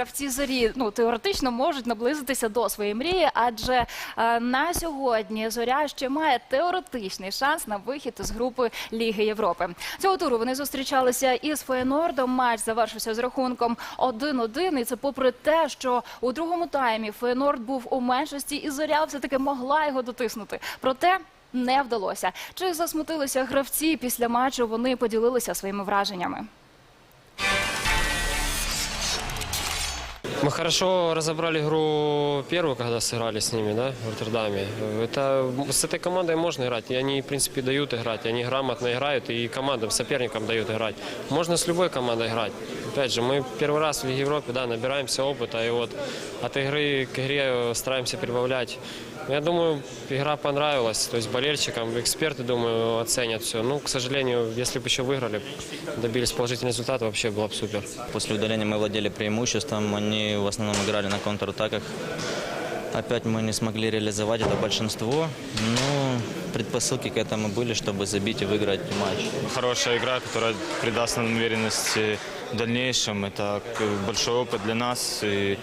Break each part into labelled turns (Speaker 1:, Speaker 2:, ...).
Speaker 1: гравці зорі ну теоретично можуть наблизитися до своєї мрії, адже е, на сьогодні зоря ще має теоретичний шанс на вихід з групи Ліги Європи. Цього туру вони зустрічалися із Фейнордом. Матч завершився з рахунком 1-1. І це попри те, що у другому таймі Фейнорд був у меншості, і зоря все таки могла його дотиснути. Проте. Не вдалося. Чи засмутилися гравці після матчу? Вони поділилися своїми враженнями.
Speaker 2: Мы хорошо разобрали игру первую, когда сыграли с ними, да, в Роттердаме. Это, с этой командой можно играть, и они, в принципе, дают играть, они грамотно играют, и командам, соперникам дают играть. Можно с любой командой играть. Опять же, мы первый раз в Лиге Европы, да, набираемся опыта, и вот от игры к игре стараемся прибавлять. Я думаю, игра понравилась, то есть болельщикам, эксперты, думаю, оценят все. Ну, к сожалению, если бы еще выиграли, добились положительного результата, вообще было бы супер.
Speaker 3: После удаления мы владели преимуществом, они в основном играли на контратаках. Опять мы не смогли реализовать это большинство, но предпосылки к этому были, чтобы забить и выиграть матч.
Speaker 4: Хорошая игра, которая придаст нам уверенность э, в дальнейшем. Это большой опыт для нас. И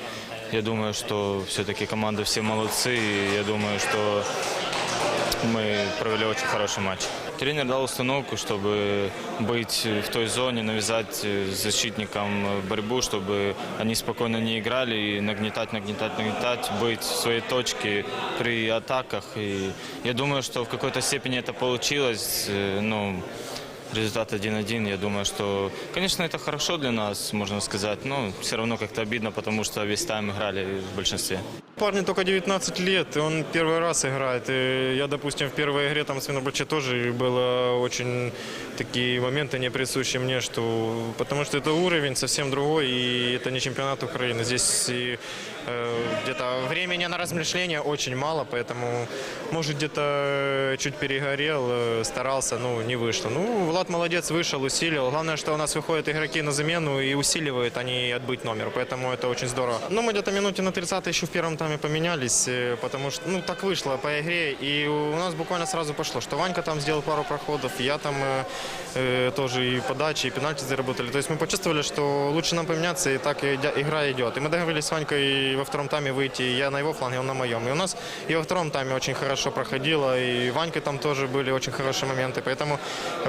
Speaker 4: я думаю, что все-таки команда все молодцы. И я думаю, что мы провели очень хороший матч. Тренер дал установку, чтобы быть в той зоне, навязать защитникам борьбу, чтобы они спокойно не играли и нагнетать, нагнетать, нагнетать, быть в своей точке при атаках. И я думаю, что в какой-то степени это получилось. Э, Ну, результат 1-1, я думаю, что, конечно, это хорошо для нас, можно сказать, но все равно как-то обидно, потому что весь тайм играли в большинстве.
Speaker 5: Парню только 19 лет, и он первый раз играет. И я, допустим, в первой игре там с Винобаче тоже было очень такие моменты не присущи мне, что потому что это уровень совсем другой, и это не чемпионат Украины. Здесь где-то времени на размышления очень мало, поэтому, может, где-то э, чуть перегорел, э, старался, ну, не вышло. Ну, Влад молодец, вышел, усилил. Главное, что у нас выходят игроки на замену и усиливают, а не отбыть номер, поэтому это очень здорово. Ну, мы где-то минуте на 30 еще в первом тайме поменялись, э, потому что, ну, так вышло по игре, и у нас буквально сразу пошло, что Ванька там сделал пару проходов, я там э, э, тоже и подачи, и пенальти заработали. То есть мы почувствовали, что лучше нам поменяться, и так игра идет. И мы договорились с Ванькой во втором тайме выйти, я на его фланге, он на моем. И у нас и во втором тайме очень хорошо проходило, и Ванькой там тоже были очень хорошие моменты, поэтому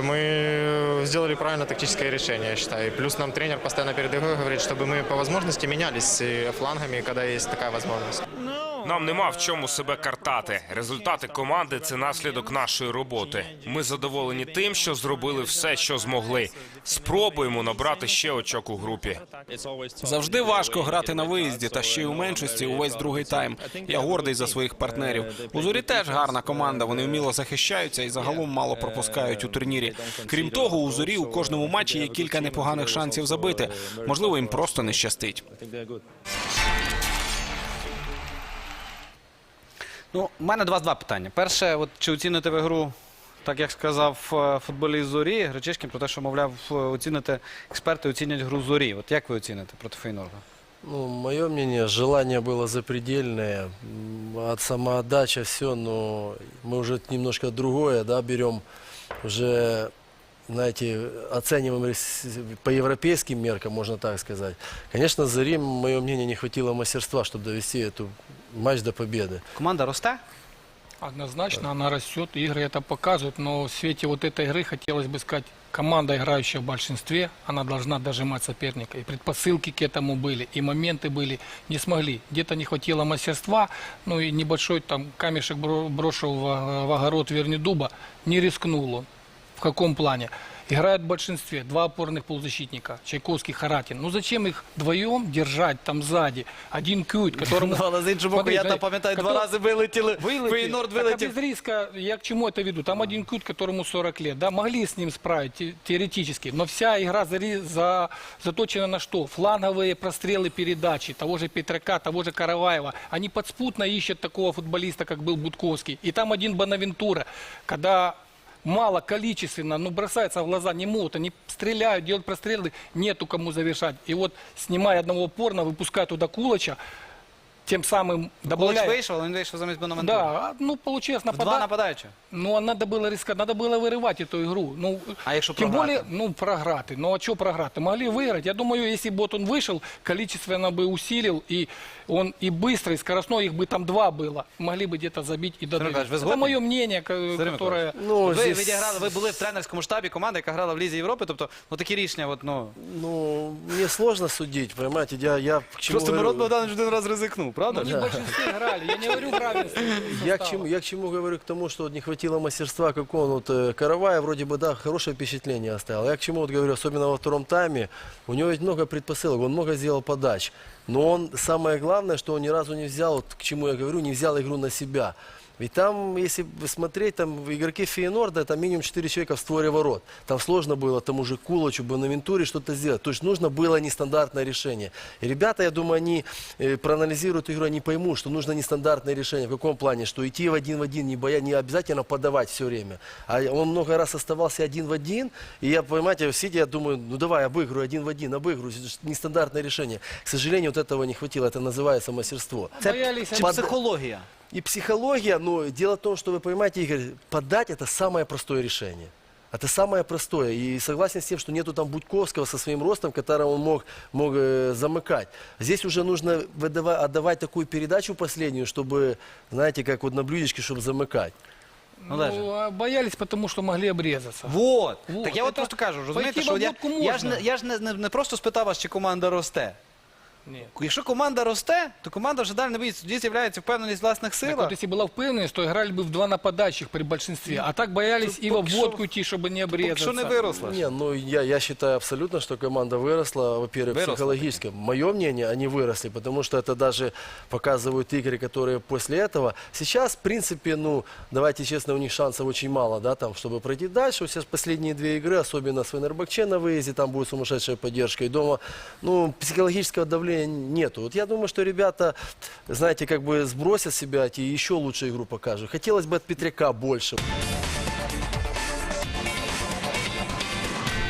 Speaker 5: мы сделали правильно тактическое решение, я считаю. И Плюс нам тренер постоянно перед игрой говорит, чтобы мы по возможности менялись э, флангами, когда есть такая возможность.
Speaker 6: Нам нема в чому себе картати. Результати команди це наслідок нашої роботи. Ми задоволені тим, що зробили все, що змогли. Спробуємо набрати ще очок у групі.
Speaker 7: Завжди важко грати на виїзді, та ще й у меншості увесь другий тайм. Я гордий за своїх партнерів. У зорі теж гарна команда. Вони вміло захищаються і загалом мало пропускають у турнірі. Крім того, у зорі у кожному матчі є кілька непоганих шансів забити. Можливо, їм просто не щастить.
Speaker 8: Ну, у мене до вас два питання. Перше, от чи оціните ви гру, так як сказав е, футболіст зорі Гречишкін, про те, що, мовляв, е, оціните експерти оцінять гру зорі. От як ви оціните проти Фейнорда?
Speaker 9: Ну, мое мнение, желание было запредельное, от самоотдача все, но мы уже немножко другое, да, берем уже, знаете, оцениваем по европейским меркам, можно так сказать. Конечно, Зарим, мое мнение, не хватило мастерства, чтобы довести эту матч до победы.
Speaker 8: Команда росте?
Speaker 10: Однозначно она растет, игры это показывают, но в свете вот этой игры хотелось бы сказать, команда, играющая в большинстве, она должна дожимать соперника. И предпосылки к этому были, и моменты были, не смогли. Где-то не хватило мастерства, ну и небольшой там камешек бро- брошил в, в огород Вернидуба, не рискнул он. В каком плане? Играют в большинстве, два опорных полузащитника, Чайковский, Харатин. Ну зачем их вдвоем держать там сзади? Один кють, которому...
Speaker 8: Ну, але з іншого боку,
Speaker 10: Смотри,
Speaker 8: я
Speaker 10: да,
Speaker 8: там пам'ятаю, два
Speaker 10: котор-
Speaker 8: рази вилетіли.
Speaker 10: Вылетел.
Speaker 8: Фейнорд
Speaker 10: Так, а
Speaker 8: вилетів.
Speaker 10: без риска, я к чему это веду? Там один кют, которому 40 лет. Да, могли с ним справить те- теоретически. Но вся игра зари- за, заточена на что? Фланговые прострелы передачи того же Петрака, того же Караваева. Они подспутно ищут такого футболиста, как был Будковский. И там один Бонавентура, когда мало количественно, ну бросается в глаза, не могут, они стреляют, делают прострелы, нету кому завершать. И вот, снимая одного опорного, выпуская туда Кулача, тем самым
Speaker 8: Кулич
Speaker 10: добавляя...
Speaker 8: вийшов, але він вийшов замість Бонавентури.
Speaker 10: Да, ну получилось
Speaker 8: Два
Speaker 10: нападать.
Speaker 8: нападаючих.
Speaker 10: Ну, а надо было рисковать, надо было вырывать эту игру. Ну,
Speaker 8: А якщо
Speaker 10: тем
Speaker 8: програти?
Speaker 10: более, ну, програты. Ну, а что програты? Могли выиграть. Я думаю, если бы вот он вышел, количественно бы усилил, и он и быстрый, и скоростной, их бы там два было. Могли бы где-то забить и додавить.
Speaker 8: Михайлович, вы
Speaker 10: Это
Speaker 8: сгодны?
Speaker 10: мое мнение, ко-
Speaker 8: Сергій
Speaker 10: которое...
Speaker 9: Ну,
Speaker 8: ви
Speaker 9: здесь-
Speaker 8: відіграли, ви були в тренерському штабі команди, яка грала в Лізі Європи. Тобто, ну такі рішення, от, ну
Speaker 9: Ну, мне сложно судить, понимаете, я, я к чему
Speaker 8: просто
Speaker 9: говорю-
Speaker 8: Мирон Богданович один раз ризикнув, Правда?
Speaker 10: Ну, не в большинстве играли. Я не говорю в равенстве.
Speaker 9: Я к,
Speaker 10: состава.
Speaker 9: чему, я к чему говорю? К тому, что вот не хватило мастерства, как он. Вот, э, Каравая вроде бы, да, хорошее впечатление оставил. Я к чему вот говорю, особенно во втором тайме, у него ведь много предпосылок, он много сделал подач. Но он, самое главное, что он ни разу не взял, вот к чему я говорю, не взял игру на себя. Ведь там, если смотреть, там игроки Фейнорда, там минимум 4 человека в створе ворот. Там сложно было тому же Кулачу, Бонавентуре что-то сделать. То есть нужно было нестандартное решение. И ребята, я думаю, они э, проанализируют игру, они поймут, что нужно нестандартное решение. В каком плане? Что идти в один в один, не, боя, не обязательно подавать все время. А он много раз оставался один в один. И я, понимаете, в Сити, я думаю, ну давай, обыгрывай один в один, обыгрывай. Нестандартное решение. К сожалению, вот этого не хватило. Это называется мастерство.
Speaker 10: Боялись
Speaker 8: Чи
Speaker 10: они-
Speaker 8: психологія?
Speaker 9: И психология, но дело в том, что вы понимаете, Игорь, подать это самое простое решение. Это самое простое. И согласен с тем, что нету там Будьковского со своим ростом, которого он мог, мог э, замыкать. Здесь уже нужно выдава- отдавать такую передачу последнюю, чтобы, знаете, как вот на блюдечке, чтобы замыкать.
Speaker 8: Ну.
Speaker 10: Ну, а боялись, потому что могли обрезаться.
Speaker 8: Вот.
Speaker 10: Вот,
Speaker 8: Так я от
Speaker 10: это
Speaker 8: просто кажу, розумієте, що я, я ж, не, я ж не, не, не просто спитав вас, чи команда росте.
Speaker 10: Нет.
Speaker 8: Якщо команда росте, то команда вже далі не боїться. Тоді з'являється впевненість в власних
Speaker 10: Так
Speaker 8: силах.
Speaker 10: вот, если была впевненность, то играли бы в два нападающих при большинстве. А так боялись и в
Speaker 8: поки що-
Speaker 10: обводку идти, чтобы не
Speaker 8: Поки що не
Speaker 10: обрезаться.
Speaker 8: виросла.
Speaker 9: Не, ну я, я считаю абсолютно, что команда выросла, во-первых,
Speaker 8: Выросла.
Speaker 9: психологически. Мое мнение, они выросли, потому что это даже показывают игры, которые после этого. Сейчас, в принципе, ну, давайте честно, у них шансов очень мало, да, там, чтобы пройти дальше. Вот Сейчас последние две игры, особенно с Фенербакче на выезде, там будет сумасшедшая поддержка. И дома, ну, психологического давления нету. Вот я думаю, что ребята, знаете, как бы сбросят себя и еще лучшую игру покажут. Хотелось бы от Петряка больше.